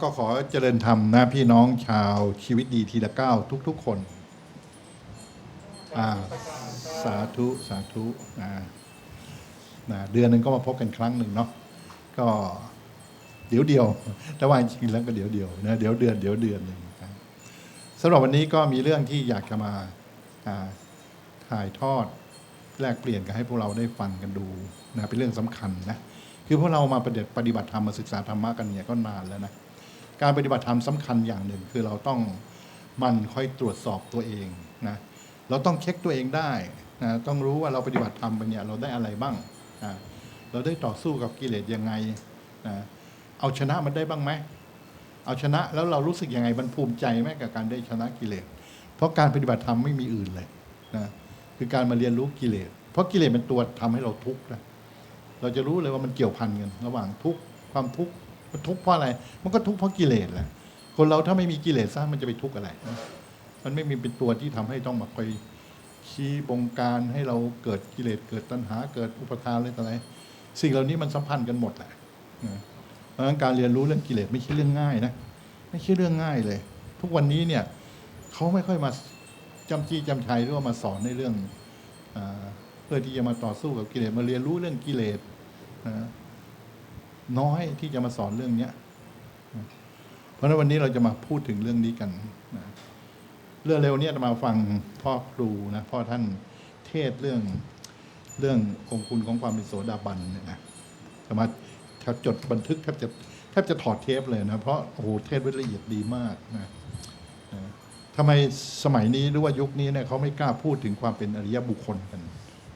ก็ขอเจริญธรรมนะพี่น้องชาวชีวิตดีทีละก้าวทุก ๆ คน อ่า สาธุ สาธุอ่านะเดือนหนึ่งก็มาพบกันครั้งหนึ่งเนาะก็เดี๋ยวเดียวแต่ว่าจริงแล้วก็เดี๋ยวเดียวนะเดี๋ยวเดือนเดี๋ยวเดือนหนึ่งสำหรับวันนี้ก็มีเรื่องที่อยากจะมาถ่ายทอดแลกเปลี่ยนกันให้พวกเราได้ฟังกันดูนะเป็นเรื่องสำคัญนะคือพวกเรามาปฏิบัติธรรมมาศึกษาธรรมะกันเนี่ยก็นานแล้วนะ การปฏิบัติธรรมสำคัญอย่างหนึ่ง คือเราต้องมันค่อยตรวจสอบตัวเองนะเราต้องเช็คตัวเองได้นะต้องรู้ว่าเราปฏิบัติธรรมไปเนี่ยเราได้อะไรบ้างนะเราได้ต่อสู้กับกิเลสยังไงนะเอาชนะมันได้บ้างไหมเอาชนะแล้วเรารู้สึกยังไงมันภูมิใจไหมกับการได้ชนะกิเลส เพราะการปฏิบัติธรรมไม่มีอื่นเลยนะคือการมาเรียนรู้กิเลส เพราะกิเลสเป็นตัวทำให้เราทุกข์นะเราจะรู้เลยว่ามันเกี่ยวพันกันระหว่างทุกข์ความทุกข์ มันทุกข์เพราะอะไร มันก็ทุกข์เพราะกิเลสแหละ คนเราถ้าไม่มีกิเลสซะมันจะไปทุกข์อะไร มันไม่มีเป็นตัวที่ทำให้ต้องมาคอยชี้บงการให้เราเกิดกิเลสเกิดตัณหาเกิดอุปทานอะไรต่ออะไร สิ่งเหล่านี้มันสัมพันธ์กันหมดแหละเพราะฉะนั้นการเรียนรู้เรื่องกิเลสไม่ใช่เรื่องง่ายนะ ไม่ใช่เรื่องง่ายเลย ทุกวันนี้เนี่ยเขาไม่ค่อยมาจำจี้จำชัยหรือว่ามาสอนในเรื่องอเพื่อที่จะมาต่อสู้กับกิเลสมาเรียนรู้เรื่องกิเลสนะ น้อยที่จะมาสอนเรื่องเนี้ยเพราะฉะนั้นวันนี้เราจะมาพูดถึงเรื่องนี้กันนะเรื่องเร็วเนี้จะมาฟังพ่อครูนะพ่อท่านเทศเรื่องเรื่ององคุณของความเป็นโสดาบันเนี่ยนะสามารถแทบจดบันทึกแทบจะแทบจะถอดเทปเลยนะ เพราะโอ้โหเทศไว้ละเอียดดีมากนะนะทำไมสมัยนี้หรือว่ายุคนี้เนี่ยเขาไม่กล้าพูดถึงความเป็นอริยบุคคลกัน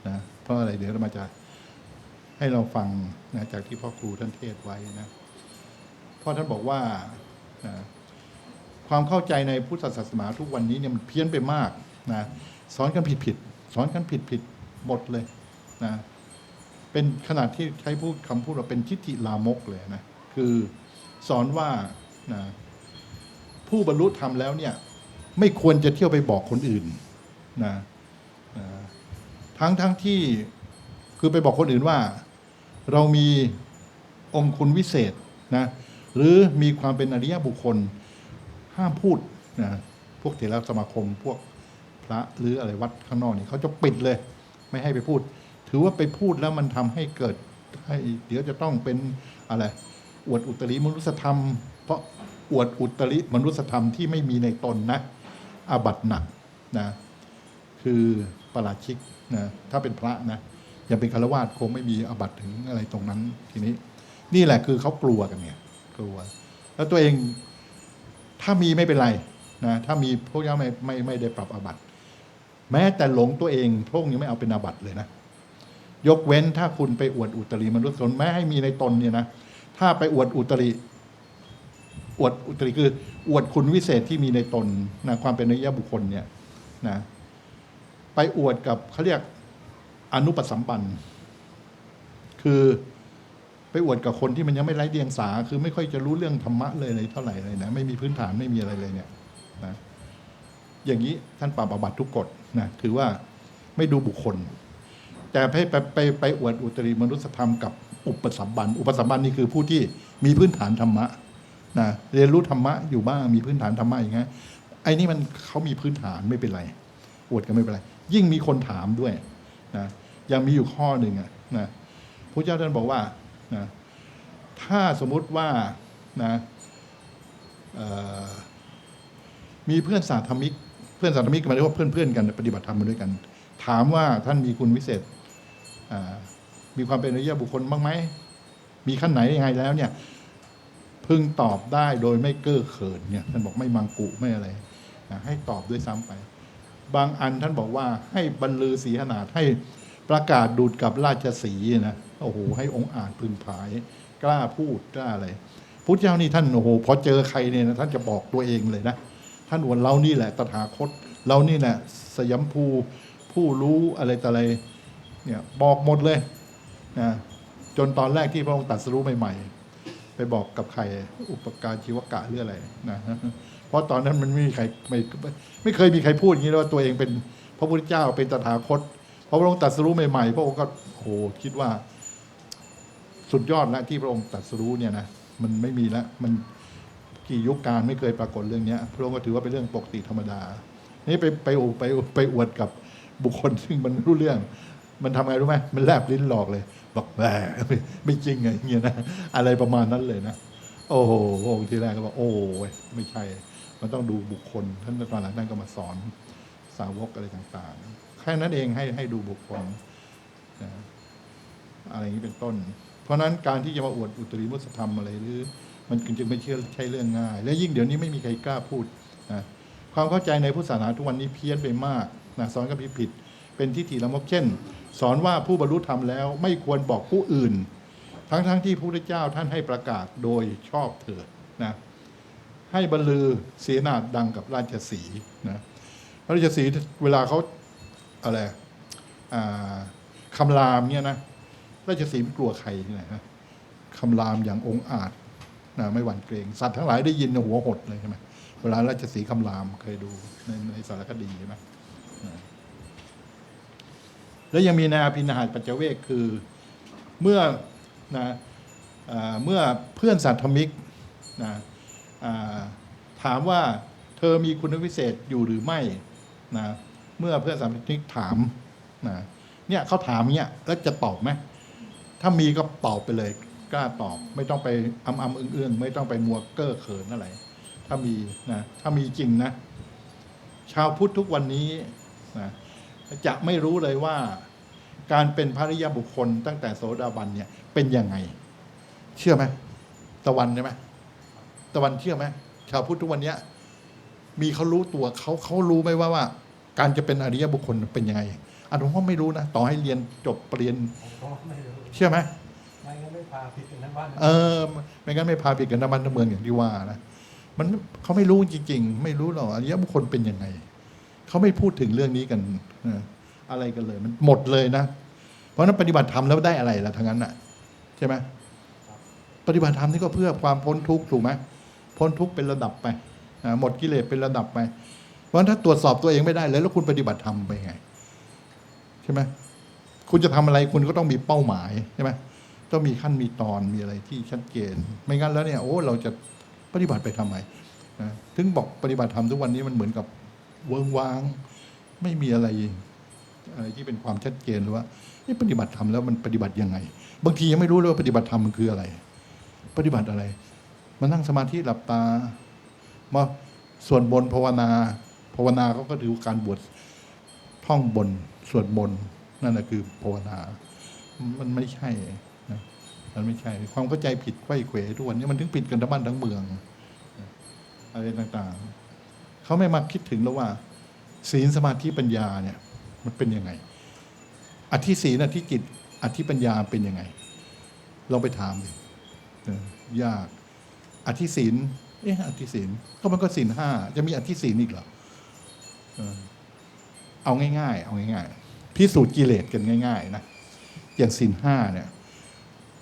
นะเพราะอะไรเดี๋ยวเรามาจะ ให้เราฟังนะจากที่พ่อครูท่านเทศไว้นะพ่อท่านบอกว่านะความเข้าใจในพุทธศาสนาทุกวันนี้เนี่ยมันเพี้ยนไปมากนะสอนกันผิดผิดสอนกันผิดผิดหมดเลยนะเป็นขนาดที่ใช้พูดคำพูดว่าเป็นทิฏฐิลามกเลยนะคือสอนว่านะผู้บรรลุธรรมแล้วเนี่ยไม่ควรจะเที่ยวไปบอกคนอื่นนะนะทั้งทั้งที่คือไปบอกคนอื่นว่า เรามีองคุณวิเศษนะหรือมีความเป็นอริยบุคคล ห้ามพูดนะพวกเถรสมาคมพวกพระหรืออะไรวัดข้างนอกนี่เขาจะปิดเลย ไม่ให้ไปพูด ถือว่าไปพูดแล้วมันทำให้เกิดให้เดี๋ยวจะต้องเป็นอะไรอวดอุตริมนุสธรรม เพราะอวดอุตริมนุสธรรมที่ไม่มีในตนนะอาบัตหนักนะคือประหลาชิกนะถ้าเป็นพระนะ ยังเป็นคารวาสคงไม่มีอบัตถึงอะไรตรงนั้นทีนี้ นี่แหละคือเขากลัวกันเนี่ยกลัว แล้วตัวเองถ้ามีไม่เป็นไรนะถ้ามีพวกนี้ไม่ไม่ไม่ได้ปรับอบัตแม้แต่หลงตัวเองพวกนี้ไม่เอาเป็นอบัตเลยนะ ยกเว้นถ้าคุณไปอวดอุตริมนุษย์ชนแม้ให้มีในตนเนี่ยนะถ้าไปอวดอุตริอวดอุตริคืออวดคุณวิเศษที่มีในตนนะความเป็นอริยบุคคลเนี่ยนะไปอวดกับเขาเรียก อนุปสัมปันธ์คือไปอวดกับคนที่มันยังไม่ไร้เดียงสา คือไม่ค่อยจะรู้เรื่องธรรมะเลยเลยเท่าไหร่เลยนะไม่มีพื้นฐานไม่มีอะไรเลยเนี่ยนะอย่างนี้ท่านปราบอาบัติทุกกฎนะถือว่าไม่ดูบุคคล แต่ไปไปไปไปอวดอุตริมนุสธรรมกับอุปสัมบันอุปสัมบันนี่คือผู้ที่มีพื้นฐานธรรมะนะเรียนรู้ธรรมะอยู่บ้างมีพื้นฐานธรรมะอย่างเงี้ยไอ้นี่มันเขามีพื้นฐานไม่เป็นไรอวดก็ไม่เป็นไร ยิ่งมีคนถามด้วยนะ ยังมีอยู่ข้อหนึ่งอะนะพระเจ้าท่านบอกว่านะถ้าสมมุติว่านะมีเพื่อนสาธมิก เพื่อนสาธมิกหมายถึงว่าเพื่อนๆกันปฏิบัติธรรมมาด้วยกัน ถามว่าท่านมีคุณวิเศษมีความเป็นอริยบุคคลบ้างไหมมีขั้นไหนยังไงแล้วเนี่ยพึงตอบได้โดยไม่เก้อเขินเนี่ยท่านบอกไม่มังกุไม่อะไรให้ตอบด้วยซ้ำไป บางอันท่านบอกว่าให้บรรลือศีขนาดให้ ประกาศดูดกับราชสีนะโอ้โหให้องค์อาจพึงผาย กล้าพูดกล้าอะไรพุทธเจ้านี่ท่านโอ้โหพอเจอใครเนี่ยนะท่านจะบอกตัวเองเลยนะ ท่านว่าเรานี่แหละตถาคต เรานี่แหละสยามภูผู้รู้อะไรต่อะไรเนี่ยบอกหมดเลยนะจนตอนแรกที่พระองค์ตรัสรู้ใหม่ ๆ ไปบอกกับใครอุปการชีวกะหรืออะไรนะเพราะตอนนั้นมันไม่มีใครไม่ไม่ไม่เคยมีใครพูดอย่างนี้เลยว่าตัวเองเป็นพระพุทธเจ้าเป็นตถาคต พอพระองค์ตรัสรู้ใหม่ๆพระองค์ก็โอ้โหคิดว่า สุดยอดแล้วที่พระองค์ตรัสรู้เนี่ยนะมันไม่มีแล้วมันกี่ยุคการไม่เคยปรากฏเรื่องนี้พระองค์ก็ถือว่าเป็นเรื่องปกติธรรมดา นี่ไปไปไปไปอวดกับบุคคลซึ่งมันรู้เรื่อง มันทำไงรู้ไหมมันแลบลิ้นหลอกเลย บอกแหมไม่จริงไงเงี้ยนะอะไรประมาณนั้นเลยนะโอ้โหพระองค์ทีแรกก็บอกโอ้ยไม่ใช่ มันต้องดูบุคคล ท่านตอนหลังท่านก็มาสอนสาวกอะไรต่าง ๆ ค่นั้นเองให้ให้ดูบุคคลนะอะไรอย่างนี้เป็นต้น เพราะฉะนั้นการที่จะมาอวดอุตริมุสธรรมอะไรหรือ มันจึงไม่เชื่อใช่เรื่องง่าย และยิ่งเดี๋ยวนี้ไม่มีใครกล้าพูดนะความเข้าใจในพุทธศาสนาทุกวันนี้เพี้ยนไปมากนะสอนกันผิดๆเป็นทิฏฐิละมกเช่น สอนว่าผู้บรรลุธรรมแล้ว ไม่ควรบอกผู้อื่น ทั้งๆทที่พระพุทธเจ้าท่านให้ประกาศโดยชอบเถิดนะให้บรรลือเสียนาดังกับราชสีห์นะราชสีเวลาเขา อะไรคำรามเนี่ยนะราชสีห์ไม่กลัวใครที่ไหนนะคำรามอย่างองค์อาจนะไม่หวั่นเกรง สัตว์ทั้งหลายได้ยินเนี่ยหัวหดเลยใช่ไหมเวลาราชสีห์คำรามเคยดูในในสารคดีใช่ไหมแล้วยังมีในอาภินาหารปัจเจเวกคือเมื่อนะอ่าเมื่อเพื่อนสัตว์ธมิกนะถามว่าเธอมีคุณวิเศษอยู่หรือไม่นะ เมื่อเพื่อนสัตว์ธมิกถามนะเนี่ยเขาถามเนี่ยแล้วจะตอบไหมถ้ามีก็ตอบไปเลย กล้าตอบ ไม่ต้องไปอำอำเอื้องไม่ต้องไปมัวเก้อเขินอะไร ถ้ามีนะถ้ามีจริงนะ ชาวพุทธทุกวันนี้นะจะไม่รู้เลยว่า การเป็นพระริยบุคคลตั้งแต่โสดาบันเนี่ย เป็นยังไง เชื่อไหมตะวันใช่ไหมตะวันเชื่อไหมชาวพุทธทุกวันเนี้ยมีเขารู้ตัวเขาเขารู้ไหมว่าว่า การจะเป็นอริยบุคคลเป็นยังไงอันผมก็ไม่รู้นะ ต่อให้เรียนจบปริญญาผมก็ไม่รู้เชื่อไหมไม่งั้นไม่พาผิดกันทั้งบ้านทั้งเออไม่งั้นไม่พาผิดกันน้ำมันน้ำเมืองอย่างที่ว่านะมันเขาไม่รู้จริง ๆ ไม่รู้หรอกอริยบุคคลเป็นยังไงเขาไม่พูดถึงเรื่องนี้กันเอออะไรกันเลย มันหมดเลยนะ เพราะฉะนั้นปฏิบัติธรรมแล้วได้อะไรล่ะทั้งนั้นน่ะ ใช่ไหมปฏิบัติธรรมนี่ก็เพื่อความพ้นทุกข์ถูกไหมพ้นทุกข์เป็นระดับไปอ่าหมดกิเลสเป็นระดับไปเพ ราะถ้าตรวจสอบตัวเองไม่ได้เลยแล้วคุณปฏิบัติธรรมไปไง ใช่ไหมคุณจะทำอะไรคุณก็ต้องมีเป้าหมายใช่ไหมต้องมีขั้นมีตอนมีอะไรที่ชัดเจน ไม่งั้นแล้วเนี่ย โอ้ เราจะปฏิบัติไปทำไมนะถึงบอกปฏิบัติธรรมทุกวันนี้มันเหมือนกับเวิงวาง ไม่มีอะไรอะไรที่เป็นความชัดเจนหรือว่านี่ปฏิบัติธรรมแล้วมันปฏิบัติยังไง บางทียังไม่รู้เลยว่าปฏิบัติธรรมมันคืออะไร ปฏิบัติอะไร มานั่งสมาธิหลับตา มาส่วนบนภาวนา ภาวนาเขาก็ถือการบวชท่องบนสวดมนต์นั่นแหละคือภาวนา มันไม่ใช่นะมันไม่ใช่ ความเข้าใจผิดไขว้เขวทุกวันนี้มันถึงผิดกันทั้งบ้านทั้งเมืองอะไรต่างๆ เขาไม่มาคิดถึงแล้วว่า ศีลสมาธิปัญญาเนี่ย มันเป็นยังไง อธิศีลอธิจิต อธิปัญญาเป็นยังไงลองไปถามดิเออยาก อธิศีลเอ๊ะอธิศีลก็มันก็ศีลห้าจะมีอธิศีลอีกเหรอ เอาง่ายๆ เอาง่ายๆ พิสูจน์กิเลสกันง่าย ๆ นะ อย่างศีลห้าเนี่ย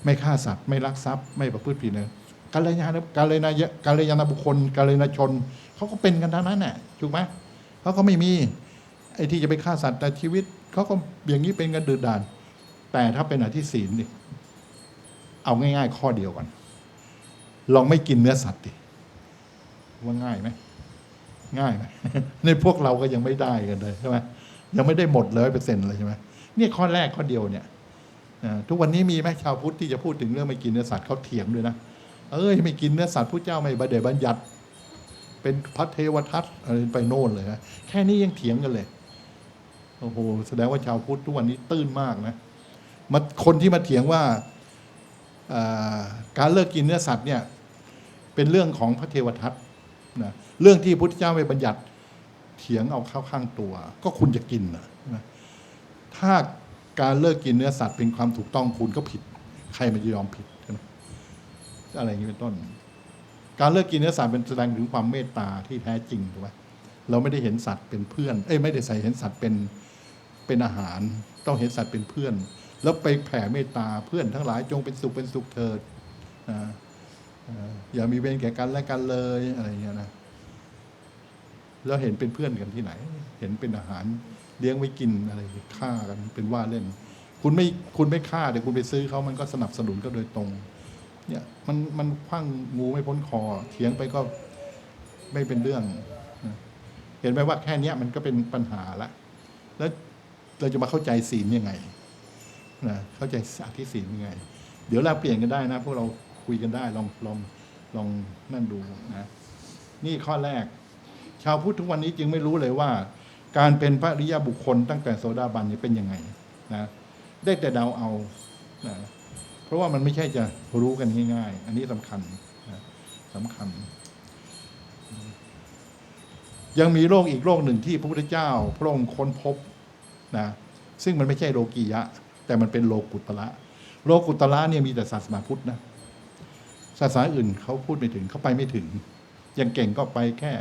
ไม่ฆ่าสัตว์ไม่ลักทรัพย์ไม่ประพฤติผิดเลยกาลยานกาลยานกาลยานบุคคลกาลยานชนเขาก็เป็นกันทั้งนั้นแหละถูกไหมเขาก็ไม่มีไอ้ที่จะไปฆ่าสัตว์แต่ชีวิตเขาก็อย่างนี้เป็นกันดืดดาน แต่ถ้าเป็นอธิศีลนี่เอาง่าย ๆ ข้อเดียวก่อนลองไม่กินเนื้อสัตว์ดิว่าง่ายไหม ง่ายไหมในพวกเราก็ยังไม่ได้กันเลยใช่ไหมยังไม่ได้หมดร้อยเปอร์เซ็นต์เลยใช่ไหมเนี่ยข้อแรกข้อเดียวเนี่ยทุกวันนี้มีไหมชาวพุทธที่จะพูดถึงเรื่องไม่กินเนื้อสัตว์เขาเถียงด้วยนะเอ้ยไม่กินเนื้อสัตว์ผู้เจ้าไม่บัณฑิตบัญญัติ เป็นพระเทวทัตอะไรไปโน่นเลยนะแค่นี้ยังเถียงกันเลยโอ้โหแสดงว่าชาวพุทธทุกวันนี้ตื้นมากนะมาคนที่มาเถียงว่าการเลิกกินเนื้อสัตว์เนี่ยเป็นเรื่องของพระเทวทัตนะ เรื่องที่พุทธเจ้าไม่บัญญัติเถียงเอาเข้าข้างตัว ก็คุณจะกินนะถ้าการเลิกกินเนื้อสัตว์เป็นความถูกต้องคุณก็ผิด ใครมันจะยอมผิดใช่ไหมอะไรอย่างนี้เป็นต้น การเลิกกินเนื้อสัตว์เป็นแสดงถึงความเมตตาที่แท้จริงถูกไหมเราไม่ได้เห็นสัตว์เป็นเพื่อน เอ้ยไม่ได้ใส่เห็นสัตว์เป็นเป็นอาหาร ต้องเห็นสัตว์เป็นเพื่อน แล้วไปแผ่เมตตาเพื่อนทั้งหลายจงเป็นสุขเป็นสุขเถิดอออย่ามีเวรแก่กันและกันเลยอะไรอย่างเงี้ยนะ แล้วเห็นเป็นเพื่อนกันที่ไหน เห็นเป็นอาหารเลี้ยงไว้กินอะไรฆ่ากันเป็นว่าเล่น คุณไม่คุณไม่ฆ่าเดี๋ยวคุณไปซื้อเขามันก็สนับสนุนก็โดยตรง เนี่ยมันมันคว้างงูไม่พ้นคอเถียงไปก็ไม่เป็นเรื่องเห็นไหมว่าแค่เนี้ยมันก็เป็นปัญหาละ แล้วเราจะมาเข้าใจศีลยังไงนะเข้าใจอธิศีลยังไง เดี๋ยวแลกเปลี่ยนกันได้นะ พวกเราคุยกันได้ลองลองลองนั่นดูนะ นี่ข้อแรก ชาวพุทธทุกวันนี้จึงไม่รู้เลยว่า การเป็นพระอริยบุคคลตั้งแต่โสดาบันนี่เป็นยังไงนะได้แต่เดาเอานะเพราะว่ามันไม่ใช่จะรู้กันง่ายๆ อันนี้สำคัญนะสำคัญ ยังมีโรคอีกโรคหนึ่งที่พระพุทธเจ้า พระองค์ค้นพบนะซึ่งมันไม่ใช่โลกียะ แต่มันเป็นโลกุตระโลกุตระเนี่ยมีแต่ศาสนาพุทธนะศาสนาอื่นเขาพูดไม่ถึงเขาไปไม่ถึง ยังเก่งก็ไปแค่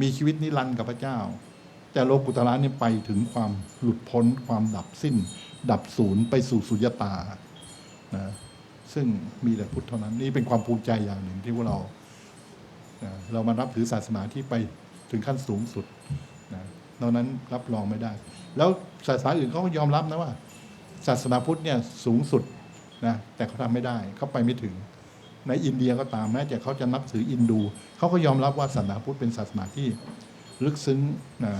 มีชีวิตนิรันดร์กับพระเจ้า แต่โลกุตระนี่ไปถึงความหลุดพ้นความดับสิ้น ดับศูนย์ไปสู่สุญญตานะซึ่งมีแต่พุทธเท่านั้นนี่เป็นความภูมิใจอย่างหนึ่งที่พวกเรานะเรามารับถือศาสนาที่ไปถึงขั้นสูงสุดนะนอกนั้นรับรองไม่ได้ แล้วศาสนาอื่นเขาก็ยอมรับนะว่า ศาสนาพุทธเนี่ยสูงสุดนะแต่เขาทำไม่ได้เขาไปไม่ถึง ในอินเดียก็ตามแม้แต่เขาจะนับถืออินดูเขาก็ยอมรับว่าศาสนาพุทธเป็นศาสนาที่ลึกซึ้งนะ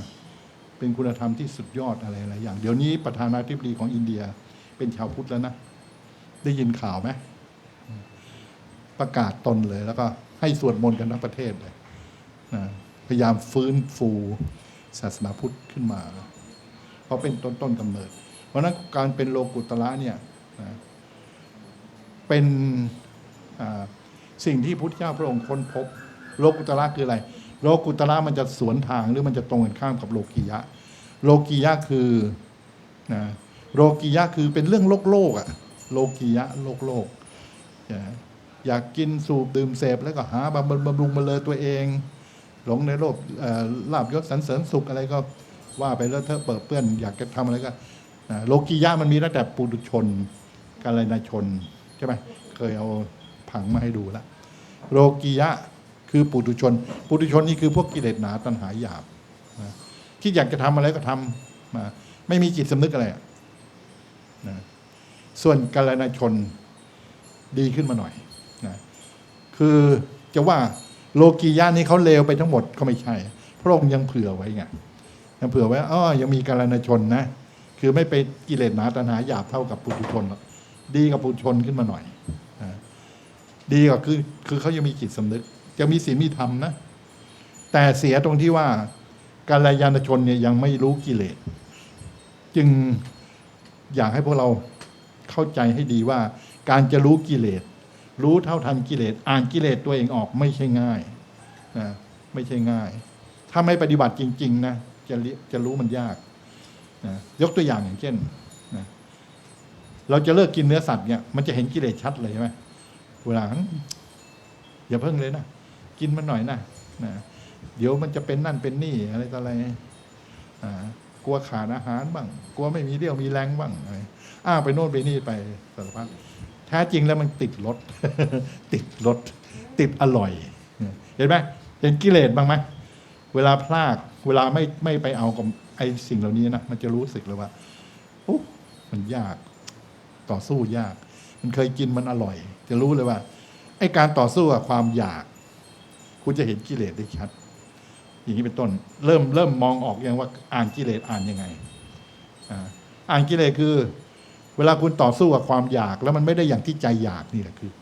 เป็นคุณธรรมที่สุดยอดอะไรหลายอย่าง เดี๋ยวนี้ประธานาธิบดีของอินเดียเป็นชาวพุทธแล้วนะ ได้ยินข่าวไหมประกาศตนเลยแล้วก็ให้สวดมนต์กันทั้งประเทศเลยนะพยายามฟื้นฟูศาสนาพุทธขึ้นมา เพราะเป็นต้นต้นกำเนิด เพราะนั้นการเป็นโลกุตระเนี่ยนะเป็น สิ่งที่พุทธเจ้าพระองค์ค้นพบ โลกุตระคืออะไร โลกุตระมันจะสวนทางหรือมันจะตรงกันข้ามกับโลกียะ โลกียะคือนะโลกียะคือเป็นเรื่องโลกโลกอะโลกียะโลกโลกอยากกินสูบดื่มเสพแล้วก็หาบำบำรุงมาเลยตัวเอง หลงในโลกลาบยศสรรเสริญสุขอะไรก็ว่าไปแล้วเธอเปิดเปื้อน อยากจะทำอะไรก็โลกียะมันมีตั้งแต่ปุถุชนกาลนชนใช่ไหมเคยเอา ผังมาให้ดูแล้วโลกียะคือปุถุชน ปุถุชนนี่คือพวกกิเลสหนาตัณหาหยาบนะที่อยากจะทำอะไรก็ทำมาไม่มีจิตสำนึกอะไรนะส่วนกาลนชนดีขึ้นมาหน่อยนะคือจะว่าโลกียะนี้เขาเลวไปทั้งหมดก็ไม่ใช่ พระองค์ยังเผื่อไว้ไงยังเผื่อไว้อ๋อยังมีกาลนชนนะคือไม่ไปกิเลสหนาตัณหาหยาบเท่ากับปุถุชน ดีกับปุถุชนขึ้นมาหน่อย ดีกว่าคือ คือเขายังมีจิตสำนึกยังมีศีลมีธรรมนะ แต่เสียตรงที่ว่าการยานชนเนี่ยยังไม่รู้กิเลส จึงอยากให้พวกเราเข้าใจให้ดีว่า การจะรู้กิเลส รู้เท่าทันกิเลส อ่านกิเลสตัวเองออกไม่ใช่ง่ายนะไม่ใช่ง่าย ถ้าไม่ปฏิบัติจริง ๆ นะจะเรียจะรู้มันยากนะยกตัวอย่างอย่างเช่นนะเราจะเลิกกินเนื้อสัตว์เนี่ยมันจะเห็นกิเลสชัดเลยใช่ไหม เวลาอย่าเพิ่งเลยนะกินมันหน่อยนะนะเดี๋ยวมันจะเป็นนั่นเป็นนี่อะไรต่ออะไรกลัวขาดอาหารบ้าง กลัวไม่มีเรี่ยวมีแรงบ้างอะไรอ้างไปโน่นไปนี่ไปสารพัดแท้จริงแล้วมันติดรสติดรสติดอร่อย เห็นไหมเห็นกิเลสบ้างไหมเวลาพลากเวลาไม่ไม่ไปเอากับไอ้สิ่งเหล่านี้นะมันจะรู้สึกเลยว่าโอ้มันยากต่อสู้ยาก มันเคยกินมันอร่อย จะรู้เลยว่าไอ้การต่อสู้กับความอยาก คุณจะเห็นกิเลสได้ชัด อย่างนี้เป็นต้น เริ่มเริ่มมองออกยังว่าอ่านกิเลสอ่านยังไงอ่านกิเลสคือ เวลาคุณต่อสู้กับความอยาก แล้วมันไม่ได้อย่างที่ใจอยากนี่แหละคือ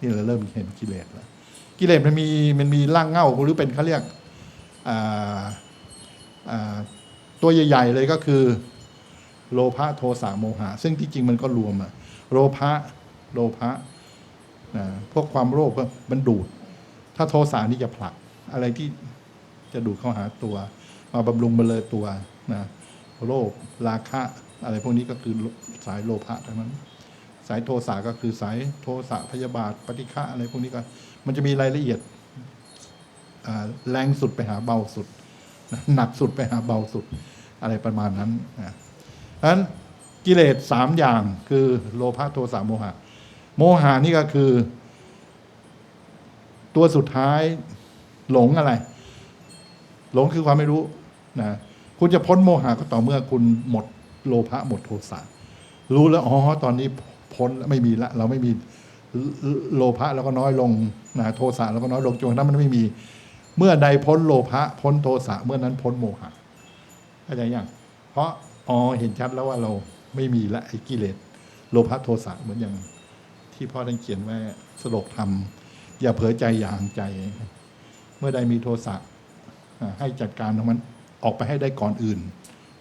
นี่เราเริ่มเห็นกิเลสแล้วกิเลสมันมีมันมีร่างเง่าหรือเป็นเขาเรียกตัวใหญ่ ๆ เลยก็คือ โลภะโทสะโมหะ ซึ่งที่จริงมันก็รวมอะโลภะ โลภะนะพวกความโลภก็มันดูด ถ้าโทสะนี่จะผลัก อะไรที่จะดูดเข้าหาตัว มาบำรุงบำเรอตัวนะโลภราคะ อะไรพวกนี้ก็คือสายโลภะทั้งนั้น สายโทสะก็คือสายโทสะพยาบาทปฏิฆะอะไรพวกนี้ก็มันจะมีรายละเอียดแรงสุดไปหาเบาสุด หนักสุดไปหาเบาสุด อะไรประมาณนั้นนะเพราะฉะนั้นกิเลสสามอย่างคือโลภะโทสะโมหะ โมหะนี่ก็คือ ตัวสุดท้ายหลงอะไร หลงคือความไม่รู้นะคุณจะพ้นโมหะก็ต่อเมื่อคุณหมดโลภะหมดโทสะรู้แล้วอ๋อตอนนี้พ้นแล้วไม่มีละเราไม่มีโลภะแล้วก็น้อยลงนะโทสะแล้วก็น้อยลงจนกระทั่งมันไม่มี เมื่อใดพ้นโลภะพ้นโทสะเมื่อนั้นพ้นโมหะเข้าใจยังเพราะอ๋อเห็นชัดแล้วว่าเราไม่มีละไอ้กิเลสโลภะโทสะเหมือนอย่าง ที่พ่อท่านเขียนไว้สโลกธรรม อย่าเผลอใจอย่าห่างใจ เมื่อใดมีโทสะให้จัดการของมันออกไปให้ได้ก่อนอื่น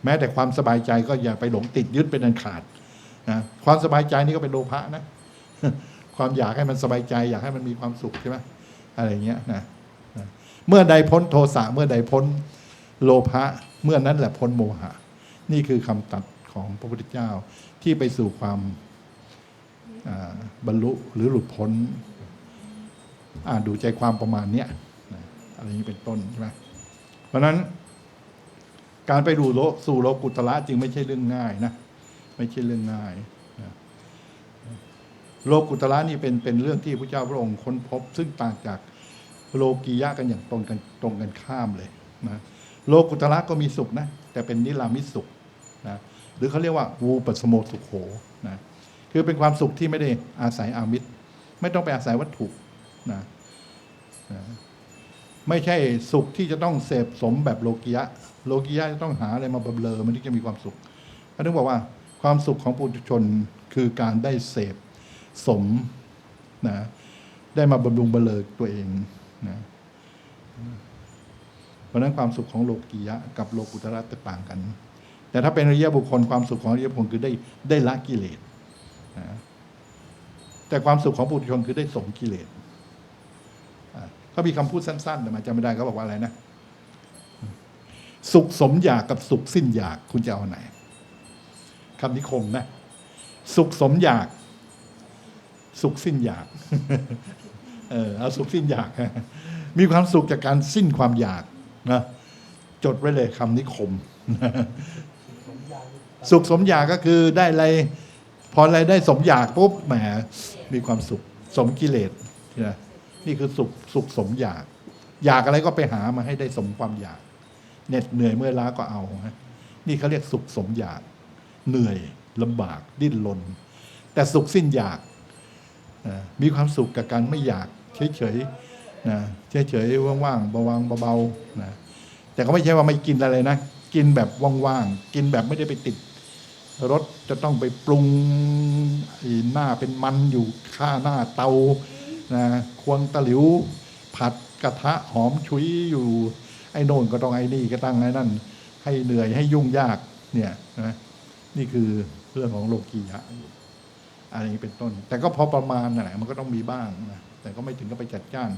แม้แต่ความสบายใจก็อย่าไปหลงติดยึดเป็นอันขาดนะความสบายใจนี่ก็เป็นโลภะนะ ความอยากให้มันสบายใจ อยากให้มันมีความสุขใช่ไหมอะไรเงี้ยนะนะเมื่อใดพ้นโทสะเมื่อใดพ้นโลภะเมื่อนั้นแหละพ้นโมหะ นี่คือคำตัดของพระพุทธเจ้าที่ไปสู่ความ บรรลุหรือหลุดพ้นอ่านดูใจความประมาณเนี้ยอะไรนี้เป็นต้นใช่ไหมเพราะนั้นการไปดูโลสู่โลกุตละจึงไม่ใช่เรื่องง่ายนะไม่ใช่เรื่องง่ายนะโลกุตละนี่เป็นเป็นเรื่องที่พระเจ้าพระองค์ค้นพบ ซึ่งต่างจากโลกียะกันอย่างตรงกันตรงกันข้ามเลยนะโลกุตละก็มีสุขนะแต่เป็นนิรามิสุขนะหรือเขาเรียกว่าวูปสโมสุขโหนะ คือเป็นความสุขที่ไม่ได้อาศัยอามิตร ไม่ต้องไปอาศัยวัตถุนะนะไม่ใช่สุขที่จะต้องเสพสมแบบโลกียะ โลกียะจะต้องหาอะไรมาบำเรอมันถึงจะมีความสุขเขาถึงบอกว่าความสุขของปุถุชนคือการได้เสพสมนะได้มาบำรุงบำเรอตัวเองนะเพราะฉะนั้นความสุขของโลกียะ กับโลกุตระแตกต่างกัน แต่ถ้าเป็นอริยบุคคลความสุขของอริยบุคคลคือได้ได้ละกิเลส นะแต่ความสุขของปุถุชนคือได้สมกิเลสเขามีคำพูดสั้นๆแต่มาจำไม่ได้เขาบอกว่าอะไรนะ สุขสมอยากกับสุขสิ้นอยากคุณจะเอาไหนคำนิคมนะ สุขสมอยาก สุขสิ้นอยาก เออเอาสุขสิ้นอยาก มีความสุขจากการสิ้นความอยากนะจดไว้เลยคำนิคม สุขสมอยากก็คือได้อะไร พออะไรได้สมอยากปุ๊บแหมมีความสุข สมกิเลสนะนี่คือสุขสุขสมอยาก อยากอะไรก็ไปหามาให้ได้สมความอยากเหน็ดเหนื่อยเมื่อล้าก็เอาฮะนี่เขาเรียกสุขสมอยาก เหนื่อยลำบากดิ้นรนแต่สุขสิ้นอยากนะมีความสุขกับการไม่อยาก เฉยๆนะเฉยๆว่างๆเบาๆเบาๆนะแต่ก็ไม่ใช่ว่าไม่กินอะไรนะ กินแบบว่างๆ กินแบบไม่ได้ไปติด รสจะต้องไปปรุงหน้าเป็นมันอยู่ข้าหน้าเตานะควงตะหลิว ผัดกระทะหอมชุยอยู่ไอ้โน่นก็ต้องไอ้นี่ก็ตั้งไอ้นั่น ให้เหนื่อยให้ยุ่งยากเนี่ยนะนี่คือเรื่องของโลกียะอะไรอย่างนี้เป็นต้น แต่ก็พอประมาณนั่นแหละมันก็ต้องมีบ้างนะแต่ก็ไม่ถึงกับไปจัดจ้าน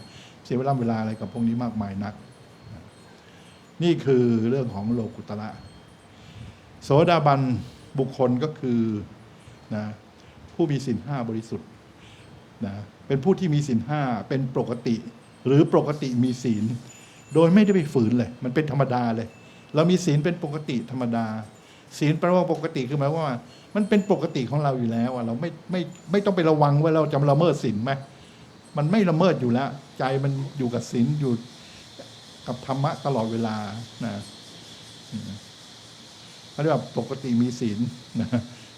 เสียเวลาเวลาอะไรกับพวกนี้มากมายนักนะนี่คือเรื่องของโลกุตระโสดาบัน บุคคลก็คือนะผู้มีสินห้าบริสุทธิ์นะเป็นผู้ที่มีสินห้าเป็นปกติ หรือปกติมีศีล โดยไม่ได้ไปฝืนเลย มันเป็นธรรมดาเลย เรามีศีลเป็นปกติธรรมดา ศีลแปลว่าปกติคือหมายว่า มันเป็นปกติของเราอยู่แล้วเราไม่ไม่ไม่ต้องไประวังว่าเราจะละเมิดศีลไหมมันไม่ละเมิดอยู่แล้ว ใจมันอยู่กับศีลอยู่กับธรรมะตลอดเวลานะ เขาเรียกว่าปกติมีศีลนะ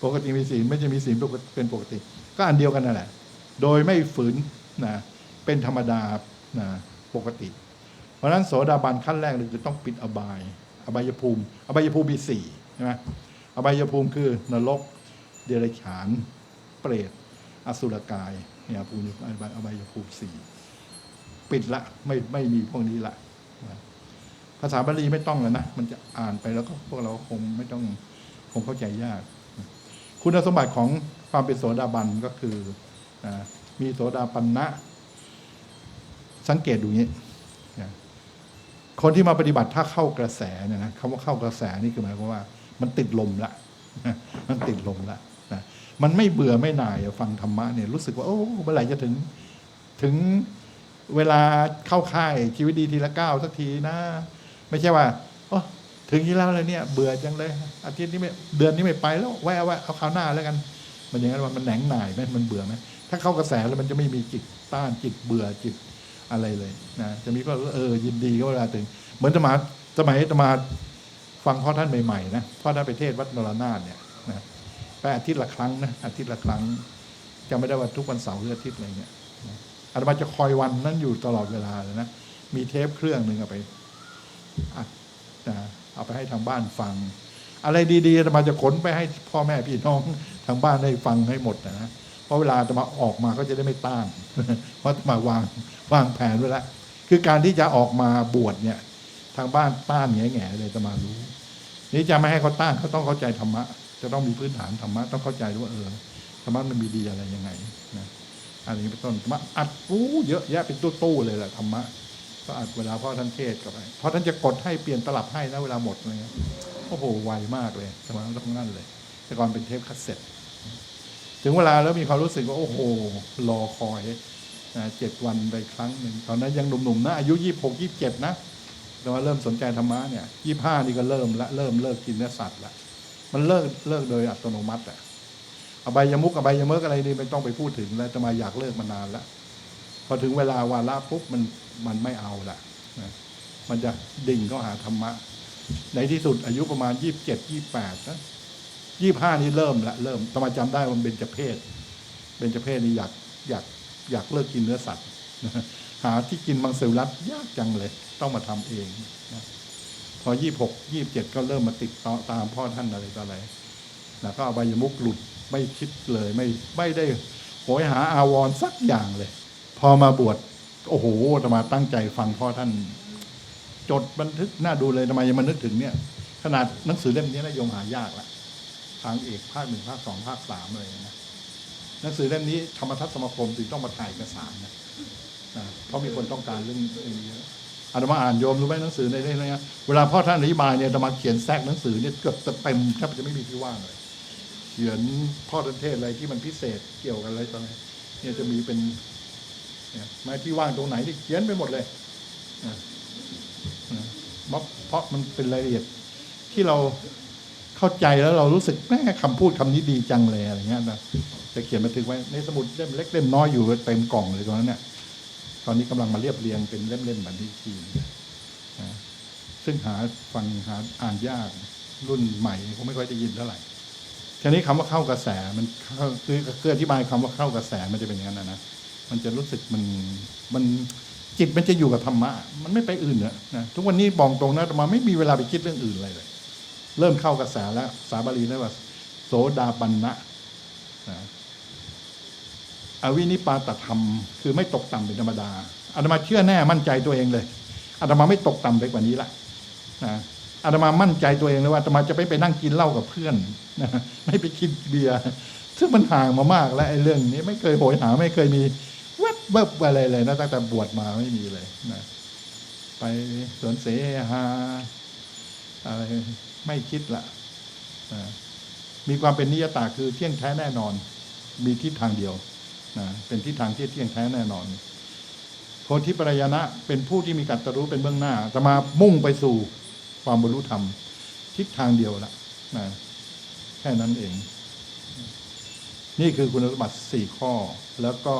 ปกติมีศีลไม่ใช่มีศีลเป็นปกติ ก็อันเดียวกันนั่นแหละ โดยไม่ฝืนนะเป็นธรรมดานะปกติ เพราะฉะนั้นโสดาบันขั้นแรกเลยคือต้องปิดอบาย อบายภูมิ อบายภูมิมีสี่ใช่ไหมอบายภูมิคือนรก เดรัจฉาน เปรต อสุรกายเนี่ยภูมิอบายภูมิสี่ปิดละไม่ไม่มีพวกนี้ละ ภาษาบาลีไม่ต้องแล้วนะ มันจะอ่านไปแล้วก็พวกเราคงไม่ต้องคงเข้าใจยาก คุณสมบัติของความเป็นโสดาบันก็คืออมีโสดาปันนะ สังเกตดูนี้คนที่มาปฏิบัติถ้าเข้ากระแสเนี่ยนะคำว่าเข้ากระแสนี่คือหมายความว่า มันติดลมละมันติดลมละนะมันไม่เบื่อไม่หน่ายฟังธรรมะเนี่ยรู้สึกว่าโอ้เมื่อไหร่จะถึงถึงเวลาเข้าค่ายชีวิตดีทีละก้าวสักทีนะ ไม่ใช่ว่าโอ้ถึงที่แล้วเลยเนี่ย เบื่อจังเลย อาทิตย์นี้ไม่เดือนนี้ไม่ไปแล้วแวะแวะเอาคราวหน้าแล้วกัน มันอย่างนั้นว่ามันแหนงหน่ายไหมมันเบื่อไหมถ้าเข้ากระแสแล้วมันจะไม่มีจิตต้านจิตเบื่อจิตอะไรเลยนะจะมีก็เออยินดีก็เวลาถึง เหมือนธรรมาสมัยธรรมาฟังพ่อท่านใหม่ๆนะพ่อท่านไปเทศวัดนรนาถเนี่ยนะไปอาทิตย์ละครั้งนะอาทิตย์ละครั้งจำไม่ได้ว่าทุกวันเสาร์หรืออาทิตย์อะไรเงี้ยอาตมาจะคอยวันนั้นอยู่ตลอดเวลาเลยนะมีเทปเครื่องหนึ่งเอาไป เอาไปให้ทางบ้านฟัง อะไรดีๆอาตมาจะขนไปให้พ่อแม่พี่น้องทางบ้านได้ฟังให้หมดนะเพราะเวลาอาตมาออกมาก็จะได้ไม่ต้าน เพราะมาวางวางแผนไว้แล้วคือการที่จะออกมาบวชเนี่ย ทางบ้านต้านแง่ๆเลยอาตมารู้ นี่จะไม่ให้เขาต้านเขาต้องเข้าใจธรรมะจะต้องมีพื้นฐานธรรมะต้องเข้าใจว่าเออธรรมะมันมีดีอะไรยังไงนะอันนี้เป็นต้นธรรมะอัดอู้เยอะแยะเป็นตู้ๆเลยแหละธรรมะ ก็อัดเวลาพ่อท่านเทศกับไปพอท่านจะกดให้เปลี่ยนตลับให้นะเวลาหมดอะไรเงี้ยโอ้โหไวมากเลยธรรมะต้องนั่นเลย แต่ก่อนเป็นเทปคัสเซ็ตถึงเวลาแล้วมีความรู้สึกว่าโอ้โหรอคอยนะเจ็ดวันไปครั้งหนึ่งตอนนั้นยังหนุ่มๆนะอายุยี่หกยี่เจ็ดนะแต่ว่าเริ่มสนใจธรรมะเนี่ยยี่ห้านี่ก็เริ่มละเริ่มเลิกกินเนื้อสัตว์ละมันเลิกเลิกโดยอัตโนมัติอะอบายมุกอบายเมิกอะไรนี่ไม่ต้องไปพูดถึงแล้วจะมาอยากเลิกมานานล้วพอถึงเวลาวาระปุ๊บมัน มันไม่เอาละนะมันจะดิ่งเข้าหาธรรมะ ในที่สุดอายุประมาณยี่สิบเจ็ดยี่แปดนะยี่ห้านี่เริ่มละเริ่มตมาจำได้วันเป็นจเพศเป็นจเพศนี่อยากอยากอยากเลิกกินเนื้อสัตว์หาที่กินมังสวิรัตยากจังเลย ต้องมาทำเองนะพอยี่หกยี่เจ็ดก็เริ่มมาติดต่อตามพ่อท่านอะไรต่ออะไรแล้วก็อบายมุกหลุดไม่คิดเลย ไม่ไม่ได้โหยหาอาวรสักอย่างเลย พอมาบวช โอ้โหอาตมาตั้งใจฟังพ่อท่าน จดบันทึกน่าดูเลยทำไมยังมานึกถึงเนี่ย ขนาดหนังสือเล่มนี้นะโยมหายากละทางเอกภาคหนึ่งภาคสองภาคสามเลยนะหนังสือเล่มนี้ธรรมทัศสมาคมถึงต้องมาถ่ายเอกสารนะเพราะมีคนต้องการเรื่องนี้เยอะอาตมาอ่านโยมรู้ไหมหนังสือในเรื่องนี้เวลาพ่อท่านอธิบายเนี่ยอาตมาเขียนแทรกหนังสือเนี่ยเกือบจะเต็มแทบจะไม่มีที่ว่างเลยเขียนพ่อท่านเทศอะไรที่มันพิเศษเกี่ยวกันอะไรตอนนี้เนี่ยจะมีเป็น ไม้ที่ว่างตรงไหนที่เขียนไปหมดเลยเพราะมันเป็นรายละเอียดที่เราเข้าใจแล้วเรารู้สึกแม่คำพูดคำนี้ดีจังเลยอะไรเงี้ยนะจะเขียนบันทึกไว้ในสมุดเล่มเล็กเล่มน้อยอยู่เต็มกล่องเลยตรงนั้นเนี่ยตอนนี้กำลังมาเรียบเรียงเป็นเล่มๆแบบนี้ทีนะซึ่งหาฟังหาอ่านยากรุ่นใหม่เขาไม่ค่อยได้ยินเท่าไหร่ทีนี้คำว่าเข้ากระแสมันคือคืออธิบายคำว่าเข้ากระแสมันจะเป็นอย่างนั้นนะนะ มันจะรู้สึกมันมันจิตมันจะอยู่กับธรรมะ มันไม่ไปอื่นเนอะนะทุกวันนี้บอกตรงนะอาตมาไม่มีเวลาไปคิดเรื่องอื่นอะไรเลย เริ่มเข้ากระแสแล้ว สาบาลีเรียกว่า โสดาปันนะนะอวินิปาตธรรม คือไม่ตกต่ำเป็นธรรมดาอาตมาเชื่อแน่มั่นใจตัวเองเลยอาตมาไม่ตกต่ำไปกว่านี้ละนะอาตมามั่นใจตัวเองเลยว่าอาตมาจะไม่ไปนั่งกินเหล้ากับเพื่อนนะไม่ไปกินเบียร์ซึ่งมันห่างมามาก แล้วไอ้เรื่องนี้ไม่เคยโหยหาไม่เคยมี เบิบอะไรเลยนะตั้งแต่บวชมาไม่มีเลยนะไปสวนเสหาอะไรไม่คิดละนะมีความเป็นนิยตาคือเที่ยงแท้แน่นอน มีทิศทางเดียวนะเป็นทิศทางที่เที่ยงแท้แน่นอนโพธิปัญญานะเป็นผู้ที่มีกัตตรู้เป็นเบื้องหน้าจะมามุ่งไปสู่ความบรรลุธรรม ทิศทางเดียวละนะแค่นั้นเอง นี่คือคุณสมบัติสี่ข้อแล้วก็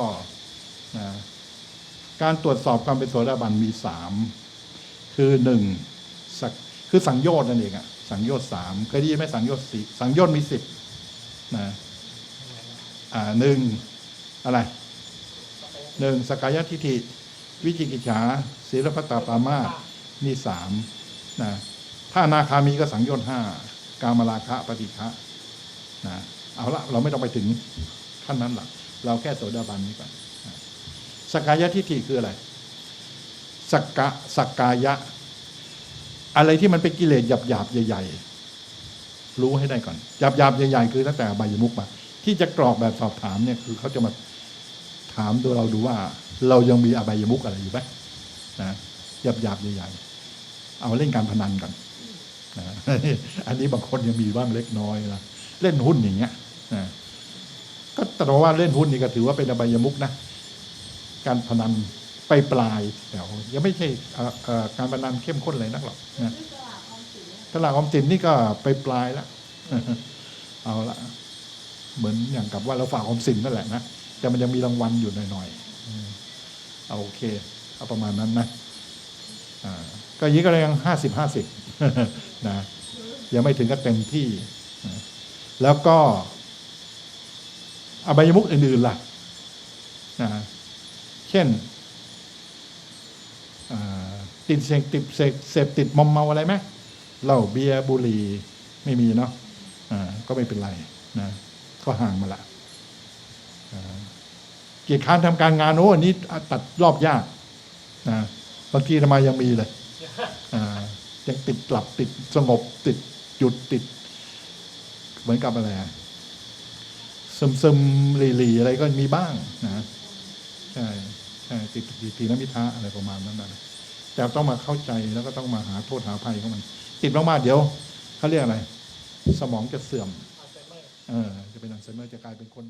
นะการตรวจสอบความเป็นโสดาบันมีสามคือหนึ่งคือสังโยชน์นั่นเองอะสังโยชน์สามเคยได้ยินไหมสังโยชน์สี่สังโยชน์มีสิบนะอ่าหนึ่งอะไรหนึ่งสกายทิฏฐิ วิจิกิจฉาศีลพัตตาปามาสนี่สามนะถ้านาคามีก็สังโยชน์ห้ากามราคะปฏิฆะนะเอาละเราไม่ต้องไปถึงขั้นนั้นหรอกเราแค่โสดาบันนี้ก่อน สกายะทิฏฐิคืออะไรสกกะสกกายะ อะไรที่มันเป็นกิเลสหยาบหยาบใหญ่ ๆ รู้ให้ได้ก่อนหยาบหยาบใหญ่ๆคือตั้งแต่บายมุกมาที่จะกรอกแบบสอบถามเนี่ยคือเขาจะมาถามตัวเราดูว่า เรายังมีอบายมุกอะไรอยู่ไหมนะหยาบหยาบใหญ่ๆเอาเล่นการพนันกันนะอันนี้บางคนยังมีบ้างเล็กน้อยนะเล่นหุ้นอย่างเงี้ยนะก็แต่ว่าเล่นหุ้นนี่ก็ถือว่าเป็นอบายมุกนะ การพนันไปปลายแต่ยังไม่ใช่การพนันเข้มข้นเลยนักหรอกนะตลาดออมสินนี่ก็ไปปลายแล้วเอาละเหมือนอย่างกับว่าเราฝากออมสินนั่นแหละนะแต่มันยังมีรางวัลอยู่หน่อยๆเอาโอเคเอาประมาณนั้นนะก็ยี้ก็ยังห้าสิบห้าสิบนะยังไม่ถึงกับเต็มที่ แล้วก็อบายมุกอื่นๆล่ะนะ เช่นติดเสพติดเสพติดมอมเมาอะไรไหมเหล้าเบียร์บุหรี่ไม่มีเนาะอ่าก็ไม่เป็นไรนะก็ห่างมาละเกียรติค้านทำการงานโอ้อันนี้ตัดรอบยากนะบางทีทำไมยังมีเลยยังติดหลับติดสงบติดหยุดติด เหมือนกับอะไรซึมซึมๆหลีๆอะไรก็มีบ้างนะใช่ ติดติดตีนมิทะอะไรประมาณนั้นนะแต่ต้องมาเข้าใจแล้วก็ต้องมาหาโทษหาภัยของมัน ติดมากๆเดี๋ยวเขาเรียกอะไร สมองจะเสื่อมเออจะเป็นอัลไซเมอร์จะกลายเป็นคน